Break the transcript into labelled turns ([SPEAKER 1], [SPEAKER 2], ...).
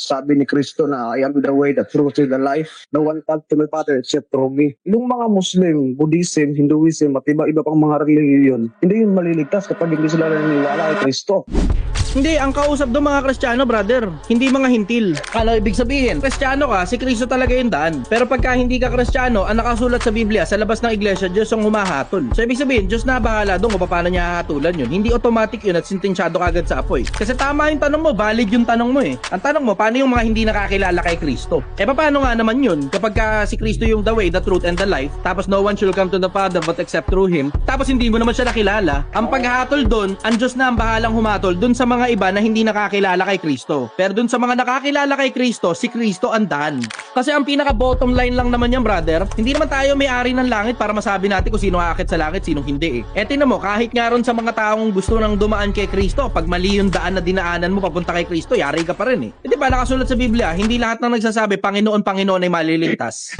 [SPEAKER 1] Sabi ni Kristo na I am the way, the truth, and the life. No one comes to my Father except through me. Yung mga Muslim, Buddhism, Hinduism, at iba-iba pang mga religion, hindi yun maliligtas kapag hindi sila naniniwala kay Kristo.
[SPEAKER 2] Hindi, ang kausap doon mga Kristiyano, brother. Hindi mga hintil. Ano ibig sabihin? Kristiyano ka, si Kristo talaga yung daan. Pero pagka hindi ka Kristiyano, ang nakasulat sa Biblia, sa labas ng iglesia, Diyos ang humahatol. So ibig sabihin, Diyos na bahala doon kung paano niya hahatulan yun. Hindi automatic yun at sintensyado kagad sa apoy. Kasi tama yung tanong mo, valid yung tanong mo eh. Ang tanong mo, paano yung mga hindi nakakilala kay Kristo? Eh paano nga naman yun? Kapag ka si Kristo yung the way, the truth, and the life, tapos no one shall come to the Father but except through Him, tapos hindi mo naman siya nakilala, ang paghatol doon, ang Diyos na ang bahalang humatol doon sa mga iba na hindi nakakilala kay Kristo. Pero doon sa mga nakakilala kay Kristo, si Kristo ang daan. Kasi ang pinaka bottom line lang naman yan, brother, hindi naman tayo may-ari ng langit para masabi natin kung sino aakit sa langit, sinong hindi eh. Eh tinan mo, kahit nga ron sa mga taong gusto nang dumaan kay Kristo, pag mali yung daan na dinaanan mo papunta kay Kristo, yari ka pa rin eh. Eh di ba nakasulat sa Biblia, hindi lahat ng nagsasabi, Panginoon, Panginoon ay maliligtas.